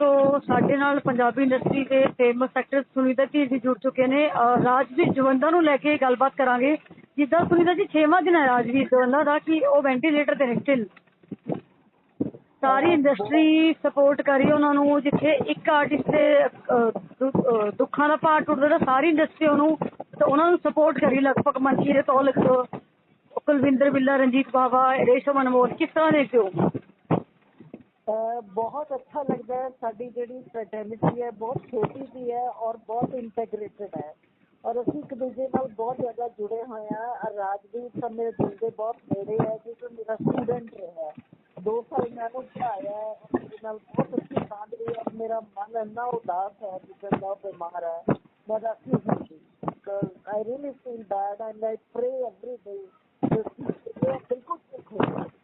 ਤੋਂ ਸਾਡੇ ਨਾਲ ਪੰਜਾਬੀ ਇੰਡਸਟਰੀ ਦੇ ਫੇਮਸ ਐਕਟਰ ਸੁਨੀਤਾ ਧੀਰ ਜੀ ਜੁੜ ਚੁੱਕੇ ਨੇ। ਅਹ ਰਾਜਵੀਰ ਜਵੰਦਾ ਨੂੰ ਲੈ ਕੇ ਗੱਲਬਾਤ ਕਰਾਂਗੇ ਜਿੱਦਾਂ ਸੁਨੀਤਾ ਜੀ 6ਵਾਂ ਦਿਨ ਹੈ ਰਾਜਵੀਰ ਜਵੰਦਾ ਦਾ ਕਿ ਉਹ ਵੈਂਟੀਲੇਟਰ ਤੇ ਨੇ ਸਟਿਲ ਸਾਰੀ ਇੰਡਸਟਰੀ ਸਪੋਰਟ ਕਰੀ ਉਹਨਾਂ ਨੂੰ ਜਿੱਥੇ ਇੱਕ ਆਰਟਿਸਟ ਦੇ ਅਹ, ਦੁ- ਅਹ, ਦੁੱਖਾਂ ਦਾ ਭਾਰ ਟੁੱਟਦਾ ਤਾਂ ਸਾਰੀ ਇੰਡਸਟਰੀ ਉਹਨੂੰ ਤੇ ਉਹਨਾਂ ਨੂੰ ਸਪੋਰਟ ਕਰੀ ਲਗਭਗ ਮੰਚੀ ਦੇ ਕੁਲਵਿੰਦਰ ਬਿੱਲਾ ਰਣਜੀਤ ਬਾਵਾ ਰੇਸ਼ਮ ਅਨਮੋਲ ਕਿਸ ਤਰ੍ਹਾਂ ਦੇਖਦੇ ਹੋ ਬਹੁਤ ਅੱਛਾ ਲੱਗਦਾ ਹੈ। ਸਾਡੀ ਜਿਹੜੀ ਫ੍ਰੈਟਰਨਿਟੀ ਹੈ, ਬਹੁਤ ਛੋਟੀ ਸੀ ਹੈ ਔਰ ਬਹੁਤ ਇੰਟੈਗ੍ਰੇਟਡ ਹੈ। ਔਰ ਅਸੀਂ ਇੱਕ ਦੂਜੇ ਨਾਲ ਬਹੁਤ ਜ਼ਿਆਦਾ ਜੁੜੇ ਹੋਏ ਹਾਂ। ਔਰ ਰਾਜਵੀਰ ਤਾਂ ਮੇਰੇ ਦਿਲ ਦੇ ਬਹੁਤ ਨੇੜੇ ਹੈ ਕਿਉਂਕਿ ਮੇਰਾ ਸਟੂਡੈਂਟ ਰਿਹਾ ਹੈ। ਦੋ ਸਾਲ ਮੈਂ ਉਹਨੂੰ ਪੜ੍ਹਾਇਆ ਹੈ। ਔਰ ਮੇਰੇ ਨਾਲ ਬਹੁਤ ਅੱਛੀ ਸਾਂਝ ਰਹੀ ਹੈ। ਔਰ ਮੇਰਾ ਮਨ ਇੰਨਾ ਉਦਾਸ ਹੈ ਜਿੱਦਾਂ ਦਾ ਉਹ ਬਿਮਾਰ ਹੈ। ਮੈਂ ਦੱਸ ਨਹੀਂ ਸਕਦੀ। Because I really feel bad and I pray every day ਬਿਲਕੁਲ ਠੀਕ ਹੋ ਜਾਏ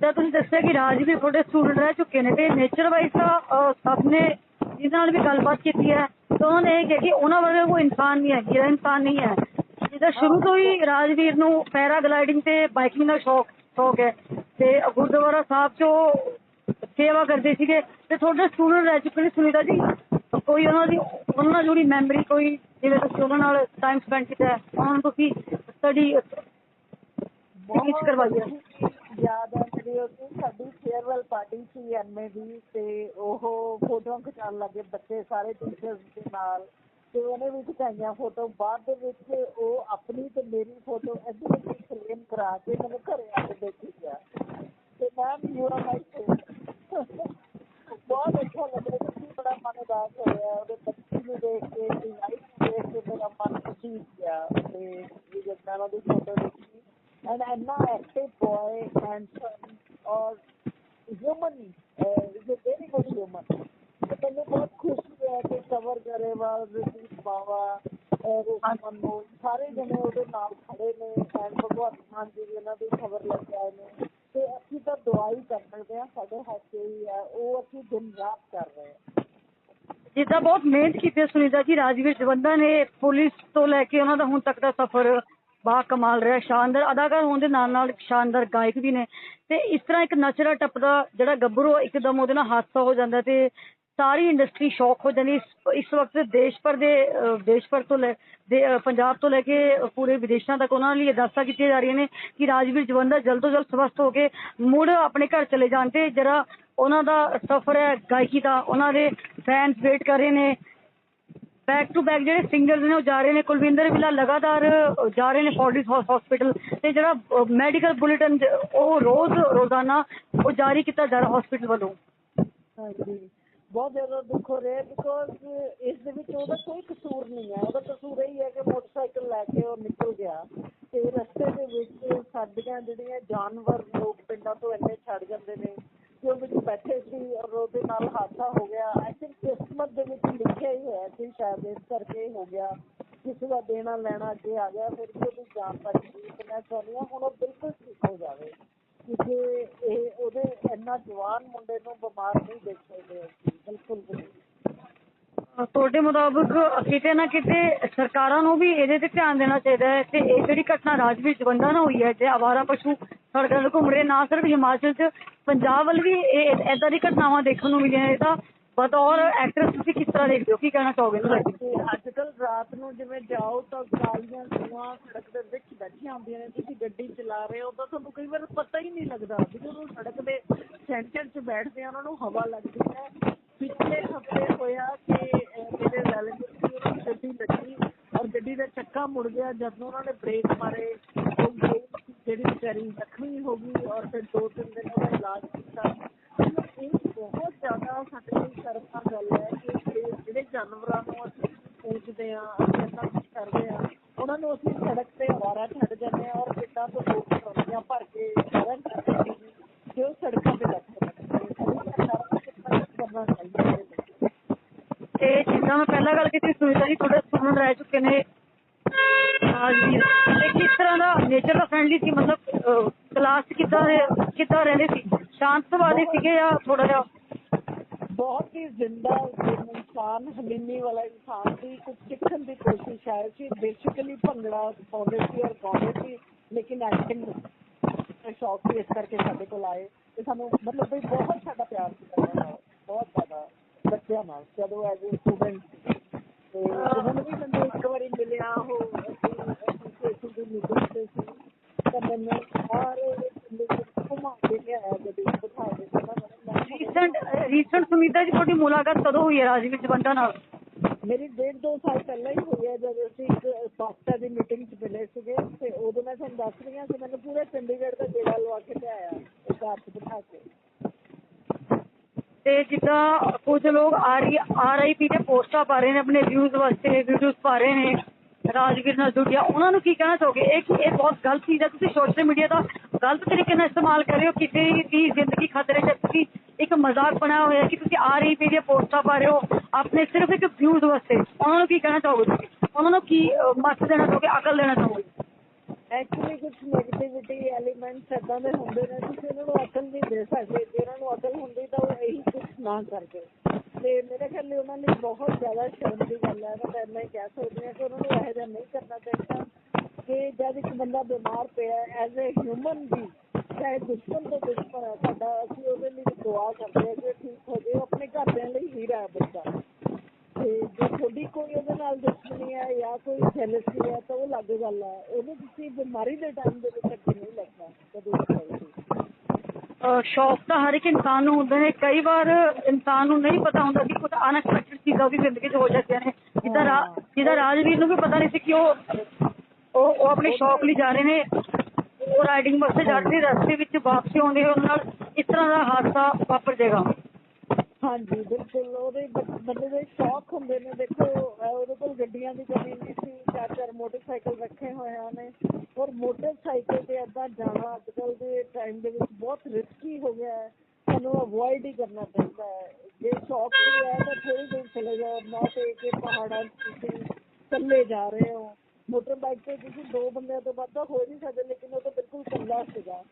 ਜਿੱਦਾਂ ਤੁਸੀਂ ਦੱਸਿਆ ਕਿ ਰਾਜਵੀਰ ਤੁਹਾਡੇ ਸਟੂਡੈਂਟ ਰਹਿ ਚੁੱਕੇ ਨੇ ਤੇ ਨੇਚਰ ਵਾਈਜ਼ ਤਾਂ ਸਭ ਨੇ ਜਿਹਦੇ ਨਾਲ ਵੀ ਗੱਲਬਾਤ ਕੀਤੀ ਹੈ। ਤਾਂ ਉਹਨਾਂ ਨੇ ਇਹ ਕਿਹਾ ਕਿ ਉਹਨਾਂ ਵਰਗਾ ਕੋਈ ਇਨਸਾਨ ਨਹੀਂ ਹੈ ਜਿਹੜਾ ਇਨਸਾਨ ਨਹੀਂ ਹੈ। ਜਿੱਦਾਂ ਸ਼ੁਰੂ ਤੋਂ ਹੀ ਰਾਜਵੀਰ ਨੂੰ ਪੈਰਾਗਲਾਈਡਿੰਗ ਤੇ ਬਾਈਕਿੰਗ ਦਾ ਸ਼ੌਕ ਸ਼ੌਕ ਹੈ ਤੇ ਗੁਰਦੁਆਰਾ ਸਾਹਿਬ 'ਚ ਸੇਵਾ ਕਰਦੇ ਸੀਗੇ ਤੇ ਤੁਹਾਡੇ ਸਟੂਡੈਂਟ ਰਹਿ ਚੁੱਕੇ ਨੇ ਸੁਨੀਤਾ ਜੀ। ਕੋਈ ਉਹਨਾਂ ਦੀ ਉਹਨਾਂ ਨਾਲ ਜੁੜੀ ਮੈਮਰੀ ਕੋਈ ਜਿਵੇਂ ਤੁਸੀਂ ਉਹਨਾਂ ਨਾਲ ਟਾਈਮ ਸਪੈਂਡ ਕੀਤਾ ਹੈ, ਉਹਨਾਂ ਨੂੰ ਤੁਸੀਂ ਸਟੱਡੀ ਕਰਵਾਈ ਹੈ। ਯਾਦ ਹੈ ਮੇਰੀ ਉਹ ਸਾਡੀ ਫੇਅਰਵੈਲ ਪਾਰਟੀ ਸੀ ਐਮਏ ਦੀ ਤੇ ਉਹ ਫੋਟੋਆਂ ਖਿਚਾਉਣ ਲੱਗੇ ਬੱਚੇ ਸਾਰੇ ਟੀਚਰਸ ਦੇ ਨਾਲ ਤੇ ਉਹਨੇ ਵੀ ਖਿਚਾਈਆਂ ਫੋਟੋ ਬਾਅਦ ਦੇ ਵਿੱਚ ਉਹ ਆਪਣੀ ਤੇ ਮੇਰੀ ਫੋਟੋ ਇੱਧਰ ਫਰੇਮ ਕਰਾ ਕੇ ਮੈਨੂੰ ਘਰੇ ਆ ਕੇ ਦੇਖੀ ਗਿਆ ਤੇ ਮੈਮ ਯੂ ਆਰ ਮਾਈ ਬਹੁਤ ਅੱਛਾ ਲੱਗ ਰਿਹਾ ਸੀ ਬੜਾ ਮਨ ਉਦਾਸ ਹੋਇਆ ਉਹਦੇ ਬੱਚੇ ਨੂੰ ਦੇਖ ਕੇ ਤੇ ਲਾਈਫ ਨੂੰ ਦੇਖ ਕੇ ਮੇਰਾ ਮਨ ਖੁਸ਼ੀ ਗਿਆ ਤੇ ਵੀ ਜਦ ਮੈਂ ਉਹਦੀ ਫੋਟੋ ਦੇਖੀ and I'm now active boy and son or human uh, is a very good human. ਤੇ ਮੈਨੂੰ ਬਹੁਤ ਖੁਸ਼ੀ ਹੈ ਕਿ ਕਵਰ ਬਾਵਾ ਰੋਸ਼ਨ ਨੂੰ ਸਾਰੇ ਜਣੇ ਉਹਦੇ ਨਾਲ ਖੜੇ ਨੇ ਐਂਡ ਭਗਵੰਤ ਮਾਨ ਜੀ ਵੀ ਉਹਨਾਂ ਦੀ ਖਬਰ ਲੈ ਕੇ ਆਏ ਨੇ। ਤੇ ਅਸੀਂ ਤਾਂ ਦੁਆ ਕਰ ਸਕਦੇ ਹਾਂ ਸਾਡੇ ਹੱਥ ਹੀ ਹੈ ਉਹ ਅਸੀਂ ਦਿਨ ਰਾਤ ਕਰ ਰਹੇ ਹਾਂ। ਜਿੱਦਾਂ ਬਹੁਤ ਮਿਹਨਤ ਕੀਤੀ ਹੈ ਸੁਨੀਤਾ ਜੀ ਰਾਜਵੀਰ ਜਵੰਦਾ ਨੇ ਪੁਲਿਸ ਤੋਂ ਲੈ ਕੇ ਉਹਨਾਂ ਦਾ ਹੁਣ ਤੱਕ ਦਾ ਸਫ਼ਰ ਬਾ ਕਮਾਲ ਰਿਹਾ ਸ਼ਾਨਦਾਰ ਅਦਾਕਾਰ ਹੋਣ ਦੇ ਨਾਲ ਨਾਲ ਸ਼ਾਨਦਾਰ ਗਾਇਕ ਵੀ ਨੇ। ਤੇ ਇਸ ਤਰ੍ਹਾਂ ਇੱਕ ਨਚਰਾ ਟੱਪਦਾ ਜਿਹੜਾ ਗੱਭਰੂ ਆ, ਇੱਕਦਮ ਉਹਦੇ ਨਾਲ ਹਾਦਸਾ ਹੋ ਜਾਂਦਾ ਤੇ ਸਾਰੀ ਇੰਡਸਟਰੀ ਸ਼ੌਕ ਹੋ ਜਾਂਦੀ ਇਸ- ਇਸ ਵਕਤ ਦੇਸ਼ ਭਰ ਦੇ ਦੇਸ਼ ਭਰ ਤੋਂ ਲੈ ਪੰਜਾਬ ਤੋਂ ਲੈ ਕੇ ਪੂਰੇ ਵਿਦੇਸ਼ਾਂ ਤੱਕ ਉਹਨਾਂ ਲਈ ਅਰਦਾਸਾਂ ਕੀਤੀਆਂ ਜਾ ਰਹੀਆਂ ਨੇ ਕਿ ਰਾਜਵੀਰ ਜਵੰਦਾ ਜਲਦ ਤੋਂ ਜਲਦ ਸਵਸਥ ਹੋ ਕੇ ਮੁੜ ਆਪਣੇ ਘਰ ਚਲੇ ਜਾਣ ਤੇ ਜਿਹੜਾ ਉਹਨਾਂ ਦਾ ਸਫ਼ਰ ਹੈ ਗਾਇਕੀ ਦਾ। ਉਹਨਾਂ ਦੇ ਫੈਨਸ ਵੇਟ ਕਰ ਰਹੇ ਨੇ। ਬੈਕ ਟੂ ਬੈਕ ਜਿਹੜੇ ਸਿੰਗਰਸ ਨੇ ਉਹ ਜਾ ਰਹੇ ਨੇ। ਕੁਲਵਿੰਦਰ ਬਿੱਲਾ ਲਗਾਤਾਰ ਜਾ ਰਹੇ ਨੇ ਫੋਰਟਿਸ ਹਸਪੀਟਲ ਤੇ ਜਿਹੜਾ ਮੈਡੀਕਲ ਬੁਲੇਟਿਨ ਉਹ ਰੋਜ਼ ਰੋਜ਼ਾਨਾ ਉਹ ਜਾਰੀ ਕੀਤਾ ਜਾ ਰਿਹਾ ਹਸਪੀਟਲ ਵੱਲੋਂ। ਹਾਂਜੀ। ਬਹੁਤ ਜ਼ਿਆਦਾ ਦੁੱਖ ਹੋ ਰਿਹਾ ਬਿਕੋਜ਼ ਇਸ ਦੇ ਵਿੱਚ ਉਹਦਾ ਕੋਈ ਕਸੂਰ ਨਹੀਂ ਹੈ। ਉਹਦਾ ਕਸੂਰ ਇਹ ਹੈ ਕਿ ਮੋਟਰਸਾਈਕਲ ਲੈ ਕੇ ਉਹ ਨਿਕਲ ਗਿਆ ਤੇ ਰਸਤੇ ਦੇ ਵਿੱਚ ਸਾਡੀਆਂ ਜਿਹੜੀਆਂ ਜਾਨਵਰ ਲੋਕ ਪਿੰਡਾਂ ਤੋਂ ਇੰਨੇ ਛੱਡ ਜਾਂਦੇ ਨੇ ਕਿ ਉਹ ਵਿੱਚ ਬੈਠੇ ਸੀ ਔਰ ਉਹਦੇ ਨਾਲ ਹਾਦਸਾ ਹੋ ਗਿਆ। ਆਈ ਥਿੰਕ ਕਿਸਮਤ ਦੇ ਵਿੱਚ ਲਿਖਿਆ ਹੀ ਹੋਇਆ ਸੀ, ਸ਼ਾਇਦ ਇਸ ਕਰਕੇ ਹੋ ਗਿਆ। ਕਿਸੇ ਦਾ ਦੇਣਾ ਲੈਣਾ ਅੱਗੇ ਆ ਗਿਆ, ਫਿਰ ਵੀ ਉਹਦੀ ਜਾਨ ਬਚ ਗਈ ਤੇ ਮੈਂ ਚਾਹੁੰਦੀ ਹਾਂ ਹੁਣ ਉਹ ਬਿਲਕੁਲ ਠੀਕ ਹੋ ਜਾਵੇ। ਕਿਉਂਕਿ ਇਹ ਉਹਦੇ ਇੰਨਾ ਜਵਾਨ ਮੁੰਡੇ ਨੂੰ ਬਿਮਾਰ ਨਹੀਂ ਦੇਖ ਸਕਦੇ ਅਸੀਂ, ਬਿਲਕੁਲ ਵੀ ਤੁਹਾਡੇ ਮੁਤਾਬਕ ਕਿਤੇ ਨਾ ਕਿਤੇ ਸਰਕਾਰਾਂ ਨੂੰ ਵੀ ਇਹਦੇ ਤੇ ਧਿਆਨ ਦੇਣਾ ਚਾਹੀਦਾ ਹੈ ਤੇ ਇਹ ਜਿਹੜੀ ਘਟਨਾ ਰਾਜ ਵਿੱਚ ਜਵੰਦਾ ਨਾ ਹੋਈ ਹੈ ਤੇ ਆਵਾਰਾ ਪਸ਼ੂ ਸੜਕਾਂ 'ਤੇ ਘੁੰਮ ਰਹੇ ਨਾ, ਸਿਰਫ ਹਿਮਾਚਲ 'ਚ, ਪੰਜਾਬ ਵੱਲ ਵੀ ਇਹ ਏਦਾਂ ਦੀ ਘਟਨਾਵਾਂ ਦੇਖਣ ਨੂੰ ਮਿਲੀਆਂ ਇਹਦਾ ਬਤੌਰ ਐਕਟਰਸ ਤੁਸੀਂ ਕਿਸ ਤਰ੍ਹਾਂ ਦੇਖਦੇ ਹੋ? ਕੀ ਕਹਿਣਾ ਚਾਹੋਗੇ ਇਹਨੂੰ ਲੈ ਕੇ ਅੱਜ ਕੱਲ ਰਾਤ ਨੂੰ ਜਿਵੇਂ ਜਾਓ ਤਾਂ ਕਾਲੀਆਂ ਸੂਆਂ ਸੜਕ ਦੇ ਵਿੱਚ ਬੈਠੀਆਂ ਹੁੰਦੀਆਂ ਨੇ, ਤੁਸੀਂ ਗੱਡੀ ਚਲਾ ਰਹੇ ਹੋ ਤਾਂ ਤੁਹਾਨੂੰ ਕਈ ਵਾਰ ਪਤਾ ਹੀ ਨਹੀਂ ਲੱਗਦਾ। ਵੀ ਜਦੋਂ ਸੜਕ ਦੇ ਸੈਂਟਰ 'ਚ ਬੈਠਦੇ ਆ, ਉਹਨਾਂ ਨੂੰ ਹਵਾ ਲੱਗਦੀ ਹੈ। ਪਿਛਲੇ ਹਫ਼ਤੇ ਹੋਇਆ ਕਿ ਮੇਰੇ ਰਿਲੇਟਿਵ ਦੀ ਗੱਡੀ ਲੱਗੀ ਔਰ ਗੱਡੀ ਦਾ ਚੱਕਾ ਮੁੜ ਗਿਆ, ਜਦੋਂ ਉਹਨਾਂ ਨੇ ਬ੍ਰੇਕ ਮਾਰੇ। ਉਹ ਗਈ ਜਿਹੜੀ ਵਿਚਾਰੀ ਜ਼ਖਮੀ ਹੋ ਗਈ ਔਰ ਫਿਰ ਦੋ ਤਿੰਨ ਦਿਨ ਉਹਦਾ ਇਲਾਜ ਕੀਤਾ ਮਤਲਬ ਇਹ ਬਹੁਤ ਜ਼ਿਆਦਾ ਸਾਡੇ ਲਈ ਸ਼ਰਮਨਾਕ ਗੱਲ ਹੈ ਕਿ ਜਿਹੜੇ- ਜਿਹੜੇ ਜਾਨਵਰਾਂ ਨੂੰ ਅਸੀਂ ਪੂਜਦੇ ਆ ਅਸੀਂ ਇੰਨਾ ਕੁਛ ਕਰਦੇ ਆ ਉਹਨਾਂ ਨੂੰ ਅਸੀਂ ਸੜਕ ਤੇ ਅਵਾਰਾ ਛੱਡ ਜਾਂਦੇ ਆ ਔਰ ਪਿੰਡਾਂ ਤੋਂ ਲੋਕ ਟਰਾਲੀਆਂ ਭਰ ਕੇ ਸ਼ਹਿਰਾਂ ਚ ਜਾਂਦੇ ਨੇ ਉਹ ਸੜਕਾਂ ਤੇ ਬੈਠੇ ਤੇ ਜਿੱਦਾਂ ਮੈਂ ਪਹਿਲਾਂ ਗੱਲ ਕੀਤੀ, ਸੁਨੀਤਾ ਜੀ ਤੁਹਾਡੇ ਸਟੂਡੈਂਟ ਰਹਿ ਚੁੱਕੇ ਨੇ। ਰਾਜਵੀਰ ਤੇ ਕਿਸ ਤਰ੍ਹਾਂ ਦਾ ਨੇਚਰ ਦਾ ਫਰੈਂਡਲੀ ਸੀ? ਮਤਲਬ ਕਲਾਸ ਕਿੱਦਾਂ ਦੇ ਕਿੱਦਾਂ ਰਹਿੰਦੇ ਸੀ? ਸ਼ਾਂਤ ਸੁਭਾਅ ਦੇ ਸੀਗੇ ਜਾਂ ਥੋੜਾ ਜਿਹਾ ਬਹੁਤ ਹੀ ਜ਼ਿੰਦਾ ਇਨਸਾਨ ਹਲੀਮੀ ਵਾਲਾ ਇਨਸਾਨ ਸੀ ਕੁਝ ਸਿੱਖਣ ਦੀ ਕੋਸ਼ਿਸ਼ ਹੈ ਸੀ ਬੇਸਿਕਲੀ ਭੰਗੜਾ ਪਾਉਂਦੇ ਸੀ ਔਰ ਗਾਉਂਦੇ ਸੀ ਲੇਕਿਨ ਐਕਟਿੰਗ ਦਾ ਸ਼ੌਕ ਸੀ ਇਸ ਕਰਕੇ ਸਾਡੇ ਕੋਲ ਆਏ। ਤੇ ਸਾਨੂੰ ਮਤਲਬ ਵੀ ਬਹੁਤ ਸਾਡਾ ਪਿਆਰ ਸੀ। ਉਹਨਾਂ ਨਾਲ ਹਾਂ ਜਦੋਂ ਐਜ਼ ਅ ਸਟੂਡੈਂਟ ਤੇ ਉਹਨਾਂ ਨੂੰ ਵੀ ਮੈਨੂੰ ਇੱਕ ਵਾਰੀ ਮਿਲਿਆ ਉਹ ਅਸੀਂ ਐਸੋਸੀਏਸ਼ਨ ਦੀ ਮੀਟਿੰਗ ਤੇ ਸੀ ਤਾਂ ਮੈਨੂੰ ਸਾਰੇ ਚੰਡੀਗੜ੍ਹ ਘੁਮਾ ਕੇ ਲਿਆਇਆ ਗੱਡੀ 'ਚ ਬਿਠਾ ਕੇ ਕਹਿੰਦਾ ਮੈਨੂੰ ਮੈਂ ਰੀਸੈਂਟ ਰੀਸੈਂਟ ਸੁਨੀਤਾ ਜੀ ਤੁਹਾਡੀ ਮੁਲਾਕਾਤ ਕਦੋਂ ਹੋਈ ਹੈ ਰਾਜਵੀਰ ਜਵੰਦਾ ਨਾਲ? ਮੇਰੀ ਡੇਢ ਦੋ ਸਾਲ ਪਹਿਲਾਂ ਹੀ ਹੋਈ ਹੈ ਜਦੋਂ ਅਸੀਂ ਇੱਕ ਪਾਸਤਾ ਦੀ ਮੀਟਿੰਗ 'ਚ ਮਿਲੇ ਸੀਗੇ ਤੇ ਉਦੋਂ ਮੈਂ ਤੁਹਾਨੂੰ ਦੱਸ ਰਹੀ ਹਾਂ ਕਿ ਮੈਨੂੰ ਪੂਰੇ ਚੰਡੀਗੜ੍ਹ ਦਾ ਗੇੜਾ ਲਵਾ ਕੇ ਲਿਆਇਆ ਕਾਰ 'ਚ ਬਿਠਾ ਕੇ। ਤੇ ਜਿੱਦਾਂ ਕੁਝ ਲੋਕ ਆਰ ਆਰ ਆਈ ਪੀ ਤੇ ਪੋਸਟਾਂ ਪਾ ਰਹੇ ਨੇ ਆਪਣੇ ਵਿਊਜ਼ ਵਾਸਤੇ ਵੀਡੀਓਜ਼ ਪਾ ਰਹੇ ਨੇ ਰਾਜਵੀਰ ਨਾਲ ਜੁੜਿਆ। ਉਹਨਾਂ ਨੂੰ ਕੀ ਕਹਿਣਾ ਚਾਹੋਗੇ? ਇਹ ਇਹ ਬਹੁਤ ਗਲਤ ਚੀਜ਼ ਹੈ? ਤੁਸੀਂ ਸੋਸ਼ਲ ਮੀਡੀਆ ਦਾ ਗਲਤ ਤਰੀਕੇ ਨਾਲ ਇਸਤੇਮਾਲ ਕਰ ਰਹੇ ਹੋ? ਕਿਸੇ ਦੀ ਜ਼ਿੰਦਗੀ ਖਤਰੇ 'ਚ। ਤੁਸੀਂ ਇੱਕ ਮਜ਼ਾਕ ਬਣਾਇਆ ਹੋਇਆ ਕਿ ਤੁਸੀਂ ਆਰ ਆਈ ਪੀ ਦੀਆਂ ਪੋਸਟਾਂ ਪਾ ਰਹੇ ਹੋ, ਆਪਣੇ ਸਿਰਫ ਇੱਕ ਵਿਊਜ਼ ਵਾਸਤੇ। ਉਹਨਾਂ ਨੂੰ ਕੀ ਕਹਿਣਾ ਚਾਹੋਗੇ ਤੁਸੀਂ? ਉਹਨਾਂ ਨੂੰ ਕੀ ਮੱਤ ਦੇਣਾ ਚਾਹੋਗੇ, ਅਕਲ ਦੇਣਾ ਚਾਹੋਗੇ? ਐਕਚੁਅਲੀ ਕੁਝ ਨੈਗੇਟਿਵਿਟੀ ਐਲੀਮੈਂਟਸ ਏਦਾਂ ਦੇ ਹੁੰਦੇ ਨੇ, ਤੁਸੀਂ ਉਹਨਾਂ ਨੂੰ ਅਕਲ ਨਹੀਂ ਦੇ ਸਕਦੇ। ਜੇ ਉਹਨਾਂ ਨੂੰ ਅਕਲ ਹੁੰਦੀ ਤਾਂ ਉਹ ਇਹੀ ਕੁਝ ਨਾ ਕਰਦੇ। ਤੇ ਮੇਰੇ ਖਿਆਲ ਲਈ ਉਹਨਾਂ ਲਈ ਬਹੁਤ ਜ਼ਿਆਦਾ ਸ਼ਰਮ ਦੀ ਗੱਲ ਹੈ, ਮੈਂ ਤਾਂ ਇੰਨਾ ਹੀ ਕਹਿ ਸਕਦੀ ਹਾਂ ਕਿ ਉਹਨਾਂ ਨੂੰ ਇਹੋ ਜਿਹਾ ਨਹੀਂ ਕਰਨਾ ਚਾਹੀਦਾ ਕਿ ਜਦ ਇੱਕ ਬੰਦਾ ਬਿਮਾਰ ਪਿਆ ਐਜ਼ ਅ ਹਿਊਮਨ ਵੀ ਚਾਹੇ ਦੁਸ਼ਮਣ ਤੋਂ ਦੁਸ਼ਮਣ ਹੈ ਸਾਡਾ ਅਸੀਂ ਉਹਦੇ ਲਈ ਦੁਆ ਕਰਦੇ ਹਾਂ ਕਿ ਠੀਕ ਹੋ ਜਾਏ ਉਹ ਆਪਣੇ ਘਰਦਿਆਂ ਲਈ ਹੀਰਾ ਹੈ ਬੱਚਾ ਤੇ ਜੇ ਤੁਹਾਡੀ ਕੋਈ ਉਹਦੇ ਨਾਲ ਦੁਸ਼ਮਣੀ ਹੈ ਜਾਂ ਕੋਈ ਜੈਲਸੀ ਹੈ ਤਾਂ ਉਹ ਅਲੱਗ ਗੱਲ ਹੈ। ਉਹਨੂੰ ਤੁਸੀਂ ਬਿਮਾਰੀ ਦੇ ਟਾਈਮ ਦੇ ਵਿੱਚ ਅੱਗੇ ਨਹੀਂ ਲੱਗਣਾ ਕਦੇ ਸ਼ੌਕ ਤਾਂ ਹਰ ਇੱਕ ਇਨਸਾਨ ਨੂੰ ਹੁੰਦੇ ਨੇ ਕਈ ਵਾਰ ਇਨਸਾਨ ਨੂੰ ਨਹੀਂ ਪਤਾ ਹੁੰਦਾ ਕਿ ਕੁਝ ਅਨਐਕਸਪੈਕਟਡ ਚੀਜ਼ਾਂ ਵੀ ਜ਼ਿੰਦਗੀ 'ਚ ਹੋ ਜਾਂਦੀਆਂ ਨੇ। ਜਿੱਦਾਂ ਜਿੱਦਾਂ ਰਾਜਵੀਰ ਨੂੰ ਵੀ ਪਤਾ ਨਹੀਂ ਸੀ ਕਿ ਉਹ ਉਹ ਉਹ ਆਪਣੇ ਸ਼ੌਕ ਲਈ ਜਾ ਰਹੇ ਨੇ। ਉਹ ਰਾਈਡਿੰਗ ਵਾਸਤੇ ਜਾ ਰਹੇ ਰਸਤੇ ਵਿੱਚ ਵਾਪਸੀ ਆਉਂਦੇ ਉਹਨਾਂ ਨਾਲ ਇਸ ਤਰ੍ਹਾਂ ਦਾ ਹਾਦਸਾ ਵਾਪਰ ਜਾਏਗਾ। ਹਾਂਜੀ, ਬਿਲਕੁਲ। ਉਹਦੇ ਬੰਦੇ ਦੇ ਸ਼ੌਕ ਹੁੰਦੇ ਨੇ। ਦੇਖੋ ਉਹਦੇ ਕੋਲ ਗੱਡੀਆਂ ਦੀ ਕਮੀ ਨਹੀਂ ਸੀ। ਚਾਰ ਚਾਰ ਮੋਟਰਸਾਈਕਲ ਰੱਖੇ ਹੋਏ ਨੇ। ਔਰ ਮੋਟਰਸਾਈਕਲ ਤੇ ਏਦਾਂ ਜਾਣਾ ਅੱਜ ਕੱਲ੍ਹ ਦੇ ਟਾਈਮ ਦੇ ਵਿੱਚ ਬਹੁਤ ਰਿਸਕੀ ਹੋ ਗਿਆ ਹੈ। ਸਾਨੂੰ ਅਵੋਇਡ ਹੀ ਕਰਨਾ ਚਾਹੀਦਾ ਹੈ। ਜੇ ਸ਼ੌਕ ਵੀ ਹੈ ਤਾਂ ਥੋੜੀ ਦੂਰ ਚਲੇ ਜਾਓ। ਨਾ ਤੇ ਕਿ ਪਹਾੜਾਂ ਤੁਸੀਂ ਇਕੱਲੇ ਜਾ ਰਹੇ ਹੋ। ਮੋਟਰ ਬਾਈਕ ਤੇ ਤੁਸੀਂ ਦੋ ਬੰਦਿਆਂ ਤੋਂ ਵੱਧ ਤਾਂ ਹੋ ਨਹੀਂ ਸਕਦੇ, ਲੇਕਿਨ ਉਹ ਤਾਂ ਬਿਲਕੁਲ ਇਕੱਲਾ ਸੀਗਾ।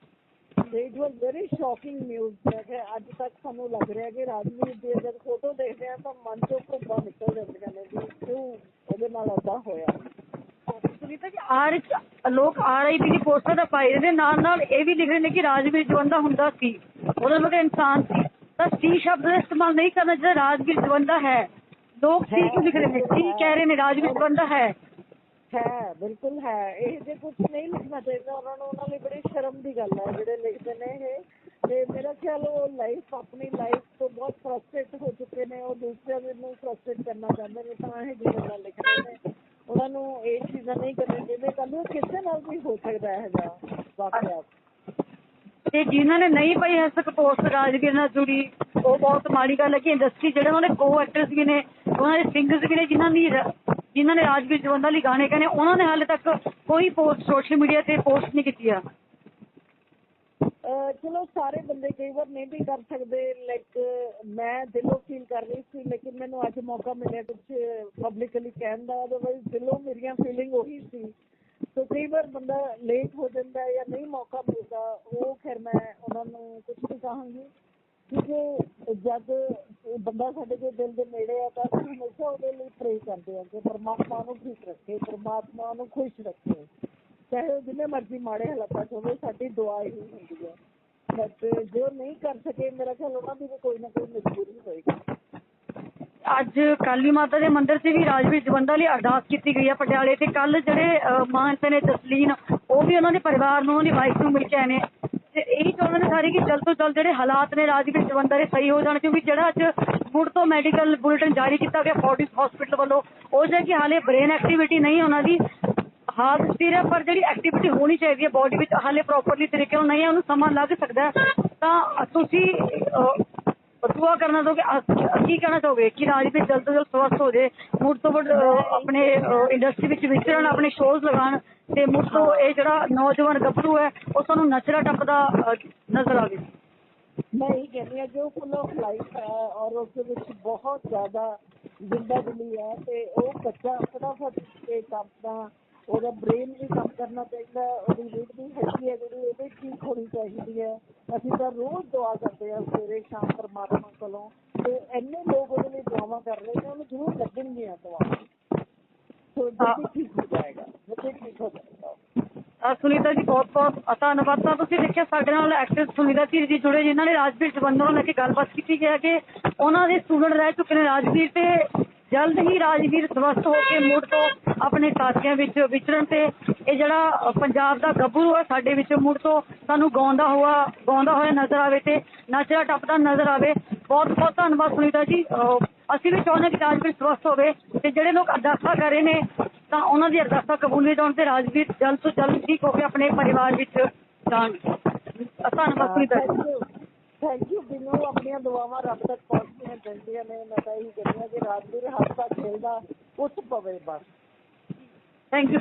It was very shocking news ਹੈ ਅੱਜ ਤੱਕ ਸਾਨੂੰ ਲੱਗ ਰਿਹਾ ਕਿ ਰਾਜਵੀਰ ਦੀ ਜਦ ਫੋਟੋ ਦੇਖਦੇ ਆ ਤਾਂ ਮਨ ਚੋਂ ਘੁੰਬਾਂ ਨਿਕਲ ਜਾਂਦੀਆਂ ਨੇ ਵੀ ਕਿਉਂ ਉਹਦੇ ਨਾਲ ਏਦਾਂ ਹੋਇਆ। ਸੁਨੀਤਾ ਜੀ ਆਰ ਲੋਕ R I P the poster ਤਾਂ ਪਾਈ ਰਹੇ ਨੇ, ਨਾਲ ਨਾਲ ਇਹ ਵੀ ਲਿਖ ਰਹੇ ਨੇ ਕਿ ਰਾਜਵੀਰ ਜਵੰਦਾ ਹੁੰਦਾ ਸੀ। ਉਹਦਾ ਮਤਲਬ ਇਨਸਾਨ ਸੀ। ਤਾਂ ਸੀ ਸ਼ਬਦ ਦਾ ਇਸਤੇਮਾਲ ਨਹੀਂ ਕਰਨਾ ਜਿਹੜਾ ਰਾਜਵੀਰ ਜਵੰਦਾ ਹੈ। ਲੋਕ ਸੀ ਕਿਉਂ ਲਿਖ ਰਹੇ ਨੇ? ਸੀ ਕਹਿ ਰਹੇ ਨੇ ਰਾਜਵੀਰ ਜਵੰਦਾ ਹੈ। ਹੈ, ਬਿਲਕੁਲ ਹੈ। ਇਹ ਜੇ ਕੁਝ ਨਹੀਂ ਲਿਖਣਾ ਚਾਹੀਦਾ, ਉਹਨਾਂ ਨੂੰ ਉਹਨਾਂ ਲਈ ਬੜੀ ਸ਼ਰਮ ਦੀ ਗੱਲ ਹੈ, ਜਿਹੜੇ ਲਿਖਦੇ ਨੇ ਇਹ। ਤੇ ਮੇਰਾ ਖਿਆਲ ਉਹ ਲਾਈਫ ਆਪਣੀ ਲਾਈਫ ਤੋਂ ਬਹੁਤ ਫਰਸਟ੍ਰੇਟ ਹੋ ਚੁੱਕੇ ਨੇ, ਉਹ ਦੂਸਰਿਆਂ ਨੂੰ ਫਰਸਟ੍ਰੇਟ ਕਰਨਾ ਚਾਹੁੰਦੇ ਨੇ, ਤਾਂ ਇਹ ਜਿਹੇ ਲਿਖਦੇ ਨੇ। ਉਹਨਾਂ ਨੂੰ ਇਹ ਚੀਜ਼ਾਂ ਨਹੀਂ ਕਰਨੀਆਂ ਚਾਹੀਦੀਆਂ, ਕੱਲ੍ਹ ਨੂੰ ਕਿਸੇ ਨਾਲ ਵੀ ਹੋ ਸਕਦਾ ਹੈ ਜਿਹਾ ਵਾਕਿਆ। ਤੇ ਜਿਨ੍ਹਾਂ ਨੇ ਨਹੀਂ ਪਾਈ ਹੱਦ ਤੱਕ ਪੋਸਟ ਰਾਜਵੀਰ ਨਾਲ ਜੁੜੀ, ਉਹ ਬਹੁਤ ਮਾੜੀ ਗੱਲ ਹੈ ਕਿ ਇੰਡਸਟਰੀ ਜਿਹੜੇ ਉਹਨਾਂ ਦੇ ਕੋ ਐਕਟਰਸ ਵੀ ਨੇ, ਉਹਨਾਂ ਦੇ ਸਿੰਗਰਸ ਵੀ ਨੇ, ਜਿਨ੍ਹਾਂ ਦੀ ਜਿਨ੍ਹਾਂ ਨੇ ਰਾਜਵੀਰ ਜਵੰਦਾ ਲਈ ਗਾਣੇ ਗਾਣੇ ਉਹਨਾਂ ਨੇ ਹਾਲੇ ਤੱਕ ਕੋਈ ਪੋਸਟ ਸੋਸ਼ਲ ਮੀਡੀਆ ਤੇ ਪੋਸਟ ਨਹੀਂ ਕੀਤੀ ਆ। ਚਲੋ ਸਾਰੇ ਬੰਦੇ ਕਈ ਵਾਰ ਨਹੀਂ ਵੀ ਕਰ ਸਕਦੇ ਲਾਈਕ ਮੈਂ ਦਿਲੋਂ ਫੀਲ ਕਰ ਰਹੀ ਸੀ, ਲੇਕਿਨ ਮੈਨੂੰ ਅੱਜ ਮੌਕਾ ਮਿਲਿਆ ਕੁਝ ਪਬਲਿਕਲੀ ਕਹਿਣ ਦਾ ਅਦਰਵਾਈਜ਼ ਦਿਲੋਂ ਮੇਰੀਆਂ ਫੀਲਿੰਗ ਉਹੀ ਸੀ। ਸੋ ਕਈ ਵਾਰ ਬੰਦਾ ਲੇਟ ਹੋ ਜਾਂਦਾ ਹੈ ਜਾਂ ਨਹੀਂ ਮੌਕਾ ਮਿਲਦਾ, ਉਹ ਫਿਰ ਮੈਂ ਉਹਨਾਂ ਨੂੰ ਕੁਝ ਨਹੀਂ ਕਹਾਂਗੀ। ਕਿਉਂਕਿ ਜਦ ਬੰਦਾ ਸਾਡੇ ਦੇ ਦਿਲ ਦੇ ਨੇੜੇ ਆ ਤਾਂ ਅਸੀਂ ਹਮੇਸ਼ਾ ਉਹਦੇ ਲਈ ਪ੍ਰੇ ਕਰਦੇ ਹਾਂ ਕਿ ਪਰਮਾਤਮਾ ਨੂੰ ਠੀਕ ਰੱਖੇ ਪਰਮਾਤਮਾ ਨੂੰ ਖੁਸ਼ ਰੱਖੇ। ਚਾਹੇ ਉਹ ਜਿੰਨੇ ਮਰਜ਼ੀ ਮਾੜੇ ਹਾਲਾਤਾਂ 'ਚ ਹੋਵੇ ਸਾਡੀ ਦੁਆ ਹੀ ਹੁੰਦੀ ਹੈ। ਬਟ ਜੋ ਨਹੀਂ ਕਰ ਸਕੇ ਮੇਰਾ ਖਿਆਲ ਉਹਨਾਂ ਦੀ ਵੀ ਕੋਈ ਨਾ ਕੋਈ ਮਜਬੂਰੀ ਹੋਏਗੀ। ਅੱਜ ਕਾਲੀ ਮਾਤਾ ਦੇ ਮੰਦਿਰ 'ਚ ਵੀ ਰਾਜਵੀਰ ਜਵੰਦਾ ਲਈ ਅਰਦਾਸ ਕੀਤੀ ਗਈ ਆ ਪਟਿਆਲੇ ਤੇ ਕੱਲ ਜਿਹੜੇ ਅਹ, ਮਾਨਸੇ ਨੇ ਜਸਲੀਨ ਉਹ ਵੀ ਉਹਨਾਂ ਦੇ ਪਰਿਵਾਰ ਨੂੰ ਉਹਦੀ ਵਾਈਫ ਨੂੰ ਮਿਲ ਕੇ ਆਏ ਨੇ। ਤੇ ਇਹੀ ਚਾਹੁੰਦੇ ਸਾਰੇ ਕਿ ਜਲਦ ਤੋਂ ਜਲਦ ਜਿਹੜੇ ਹਾਲਾਤ ਨੇ ਰਾਜਵੀਰ ਜਵੰਦਾ ਦੇ ਸਹੀ ਹੋ ਜਾਣ, ਕਿਉਂਕਿ ਜਿਹੜਾ ਅੱਜ ਮੁੜ ਤੋਂ ਮੈਡੀਕਲ ਬੁਲੇਟਿਨ ਜਾਰੀ ਕੀਤਾ ਗਿਆ ਫੋਰਟਿਸ ਹਸਪੀਟਲ ਵੱਲੋਂ, ਉਹ ਜੇ ਕਿ ਹਾਲੇ ਬ੍ਰੇਨ ਐਕਟੀਵਿਟੀ ਨਹੀਂ ਉਹਨਾਂ ਦੀ ਹਾਰਟ ਸਥਿਰ ਪਰ ਜਿਹੜੀ ਐਕਟੀਵਿਟੀ ਹੋਣੀ ਚਾਹੀਦੀ ਹੈ ਬੋਡੀ ਵਿੱਚ, ਹਾਲੇ ਪ੍ਰੋਪਰਲੀ ਤਰੀਕੇ ਨਾਲ ਨਹੀਂ ਹੈ, ਉਹਨੂੰ ਸਮਾਂ ਲੱਗ ਸਕਦਾ ਤਾਂ ਤੁਸੀਂ ਦੁਆ ਕਰਨਾ ਚਾਹੋਗੇ ਅ- ਕੀ ਕਹਿਣਾ ਚਾਹੋਗੇ ਕਿ ਰਾਜਵੀਰ ਜਲਦ ਤੋਂ ਜਲਦ ਸਵਸਥ ਹੋ ਜਾਏ ਮੁੜ ਤੋਂ ਆਪਣੇ ਇੰਡਸਟਰੀ ਵਿੱਚ ਵਿਚਰਨ, ਆਪਣੇ ਸ਼ੋਜ਼ ਲਗਾਉਣ ਤੇ ਮੁੜ ਤੋਂ ਇਹ ਜਿਹੜਾ ਨੌਜਵਾਨ ਗੱਭਰੂ ਹੈ, ਉਹ ਸਾਨੂੰ ਨਚਦਾ ਟੱਪਦਾ ਨਜ਼ਰ ਆਵੇ। ਮੈਂ ਇਹ ਕਹਿੰਦੀ ਹਾਂ ਜੋ ਫੁੱਲ ਆਫ ਲਾਈਫ ਹੈ ਔਰ ਉਸ ਦੇ ਵਿੱਚ ਬਹੁਤ ਜ਼ਿਆਦਾ ਜ਼ਿੰਦਾ ਹੈ ਤੇ ਉਹ ਬੱਚਾ ਫਟਾਫਟ ਇਹ ਕੰਮ ਦਾ ਉਹਦਾ ਬ੍ਰੇਨ ਵੀ ਕੰਮ ਕਰਨਾ ਚਾਹੀਦਾ ਉਹਦੀ ਰੀਡ ਵੀ ਹੈਗੀ ਹੈ ਜਿਹੜੀ ਉਹ ਵੀ ਠੀਕ ਹੋਣੀ ਚਾਹੀਦੀ ਹੈ। ਅਸੀਂ ਤਾਂ ਰੋਜ਼ ਦੁਆ ਕਰਦੇ ਹਾਂ ਸਵੇਰੇ ਸ਼ਾਮ ਪਰਮਾਤਮਾ ਕੋਲੋਂ ਤੇ ਇੰਨੇ ਲੋਕ ਉਹਦੇ ਲਈ ਦੁਆਵਾਂ ਕਰ ਰਹੇ ਨੇ ਉਹਨੂੰ ਜ਼ਰੂਰ ਲੱਗਣਗੀਆਂ ਦੁਆਵਾਂ ਸੋ ਜਲਦੀ ਠੀਕ ਹੋ ਜਾਏਗਾ ਜਲਦੀ ਠੀਕ ਹੋ ਜਾਏਗਾ। ਅ, ਸੁਨੀਤਾ ਜੀ ਬਹੁਤ ਬਹੁਤ ਧੰਨਵਾਦ। ਤਾਂ ਤੁਸੀਂ ਦੇਖਿਆ ਸਾਡੇ ਨਾਲ ਐਕਟਰ ਸੁਨੀਤਾ ਧੀਰ ਜੀ ਜੁੜੇ ਜਿਨ੍ਹਾਂ ਨੇ ਰਾਜਵੀਰ ਜਵੰਦਾਂ ਨੂੰ ਲੈ ਕੇ ਗੱਲਬਾਤ ਕੀਤੀ ਹੈ ਕਿ ਉਹਨਾਂ ਦੇ ਸਟੂਡੈਂਟ ਰਹਿ ਚੁੱਕੇ ਨੇ ਰਾਜਵੀਰ ਤੇ ਜਲਦ ਹੀ ਰਾਜਵੀਰ ਸਵਸਥ ਹੋ ਕੇ ਮੁੜ ਤੋਂ ਆਪਣੇ ਸਾਥੀਆਂ ਵਿੱਚ ਵਿਚਰਨ ਤੇ ਇਹ ਜਿਹੜਾ ਪੰਜਾਬ ਦਾ ਗੱਭਰੂ ਹੈ ਸਾਡੇ ਵਿੱਚ ਮੁੜ ਤੋਂ ਸਾਨੂੰ ਗਾਉਂਦਾ ਹੋਇਆ ਗਾਉਂਦਾ ਹੋਇਆ ਨਜ਼ਰ ਆਵੇ ਤੇ ਨੱਚਦਾ ਟੱਪਦਾ ਨਜ਼ਰ ਆਵੇ। ਬਹੁਤ ਬਹੁਤ ਧੰਨਵਾਦ ਸੁਨੀਤਾ ਜੀ। ਅਸੀਂ ਵੀ ਚਾਹੁੰਦੇ ਹਾਂ ਕਿ ਰਾਜਵੀਰ ਸਵਸਥ ਹੋਵੇ ਤੇ ਜਿਹੜੇ ਲੋਕ ਅਰਦਾਸਾਂ ਕਰ ਰਹੇ ਨੇ, ਤਾਂ ਉਹਨਾਂ ਦੀ ਅਰਦਾਸਾਂ ਕਬੂਲ ਜਾਣ ਤੇ ਰਾਜਵੀਰ ਜਲਦ ਤੋਂ ਜਲਦ ਠੀਕ ਹੋ ਕੇ ਆਪਣੇ ਪਰਿਵਾਰ ਵਿੱਚ ਜਾਣ। ਧੰਨਵਾਦ ਸੁਨੀਤਾ ਜੀ। ਥੈਂਕ ਯੂ ਬਿਨੂ ਆਪਣੀਆਂ ਦੁਆਵਾਂ ਰੱਬ ਤੱਕ ਪਹੁੰਚਦੀਆਂ ਰਹਿੰਦੀਆਂ ਨੇ ਮੈਂ ਤਾਂ ਇਹੀ ਕਹਿੰਦੀ ਹਾਂ ਕਿ ਰਾਜਵੀਰ ਹੱਥ ਤੱਕ ਖੇਲਦਾ, ਉੱਠ ਪਵੇ ਬਸ। Thank you